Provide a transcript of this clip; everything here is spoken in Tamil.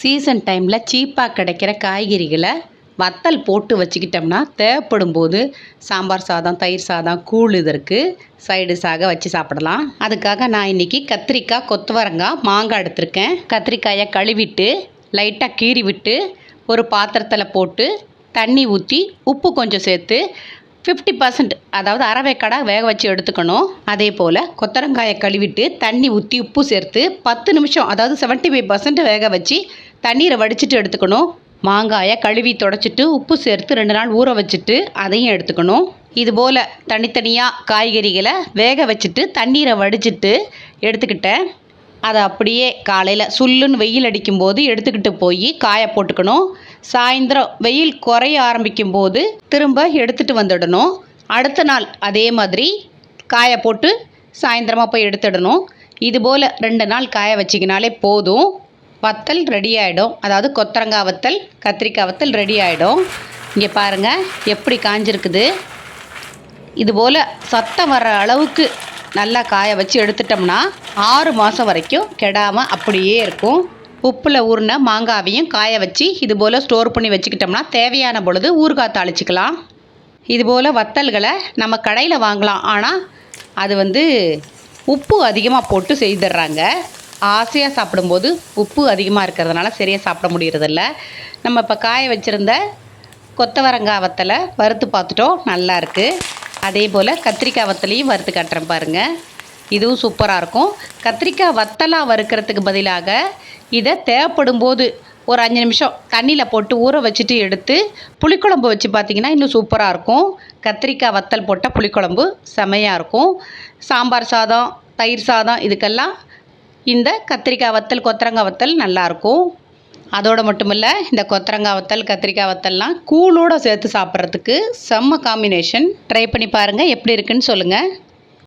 சீசன் டைமில் சீப்பாக கிடைக்கிற காய்கறிகளை வத்தல் போட்டு வச்சுக்கிட்டோம்னா தேவைப்படும் போது சாம்பார் சாதம் தயிர் சாதம் கூழ் இதற்கு சாக வச்சு சாப்பிடலாம். அதுக்காக நான் இன்றைக்கி கத்திரிக்காய் கொத்தவரங்காய் மாங்காய் எடுத்திருக்கேன். கத்திரிக்காயை கழுவிட்டு லைட்டாக கீறி விட்டு ஒரு பாத்திரத்தில் போட்டு தண்ணி ஊற்றி உப்பு கொஞ்சம் சேர்த்து ஃபிஃப்டி பர்சன்ட் அதாவது அரவேக்கடா வேக வச்சு எடுத்துக்கணும். அதே போல் கொத்தரங்காயை கழுவிட்டு தண்ணி ஊற்றி உப்பு சேர்த்து பத்து நிமிஷம் அதாவது செவன்ட்டி ஃபைவ் பர்சன்ட் வேக வச்சு தண்ணீரை வடிச்சிட்டு எடுத்துக்கணும். மாங்காயை கழுவி தொடச்சிட்டு உப்பு சேர்த்து ரெண்டு நாள் ஊற வச்சுட்டு அதையும் எடுத்துக்கணும். இதுபோல் தனித்தனியாக காய்கறிகளை வேக வச்சுட்டு தண்ணீரை வடிச்சிட்டு எடுத்துக்கிட்டேன். அதை அப்படியே காலையில் சுல்லுன்னு வெயில் அடிக்கும்போது எடுத்துக்கிட்டு போய் காய போட்டுக்கணும். சாயந்தரம் வெயில் குறைய ஆரம்பிக்கும் போது திரும்ப எடுத்துகிட்டு வந்துடணும். அடுத்த நாள் அதே மாதிரி காய போட்டு சாயந்தரமாக போய் எடுத்துடணும். இதுபோல் ரெண்டு நாள் காய வச்சிக்கினாலே போதும். வத்தல் ரெடி ஆகிடும் அதாவது கொத்தரங்காய் வத்தல் கத்திரிக்காய் வத்தல் ரெடி ஆகிடும் இங்கே பாருங்கள் எப்படி காஞ்சிருக்குது. இதுபோல் சத்தம் வர்ற அளவுக்கு நல்லா காய வச்சு எடுத்துட்டோம்னா ஆறு மாதம் வரைக்கும் கெடாமல் அப்படியே இருக்கும். உப்பில் ஊறின மாங்காவையும் காய வச்சு இதுபோல் ஸ்டோர் பண்ணி வச்சுக்கிட்டோம்னா தேவையான பொழுது ஊறுகாய் தாளிச்சிக்கலாம். இது போல் வத்தல்களை நம்ம கடையில் வாங்கலாம். ஆனால் அது வந்து உப்பு அதிகமாக போட்டு செய்துடுறாங்க. ஆசையாக சாப்பிடும்போது உப்பு அதிகமாக இருக்கிறதுனால சரியாக சாப்பிட முடியறதில்ல. நம்ம இப்போ காய வச்சுருந்த கொத்தவரங்காய் வத்தலை வறுத்து பார்த்துட்டோம் நல்லா இருக்குது அதே போல் கத்திரிக்காய் வத்தலையும் வறுத்து காட்டுறேன் பாருங்கள் இதுவும் சூப்பராக இருக்கும். கத்திரிக்காய் வத்தலாக வறுக்கிறதுக்கு பதிலாக இதை தேவைப்படும் போது ஒரு அஞ்சு நிமிஷம் தண்ணியில் போட்டு ஊற வச்சுட்டு எடுத்து புளிக்குழம்பு வச்சு பார்த்திங்கன்னா இன்னும் சூப்பராக இருக்கும். கத்திரிக்காய் வத்தல் போட்டால் புளிக்குழம்பு செமையாக இருக்கும். சாம்பார் சாதம் தயிர் சாதம் இதுக்கெல்லாம் இந்த கத்திரிக்காய் வத்தல் கொத்தரங்காய் வத்தல் நல்லாயிருக்கும் அதோடு மட்டும் இல்லை இந்த கொத்தரங்காய் வத்தல் கத்திரிக்காய் வத்தல்லாம் கூழோடு சேர்த்து சாப்பிட்றதுக்கு செம்ம காம்பினேஷன் ட்ரை பண்ணி பாருங்கள் எப்படி இருக்குன்னு சொல்லுங்கள்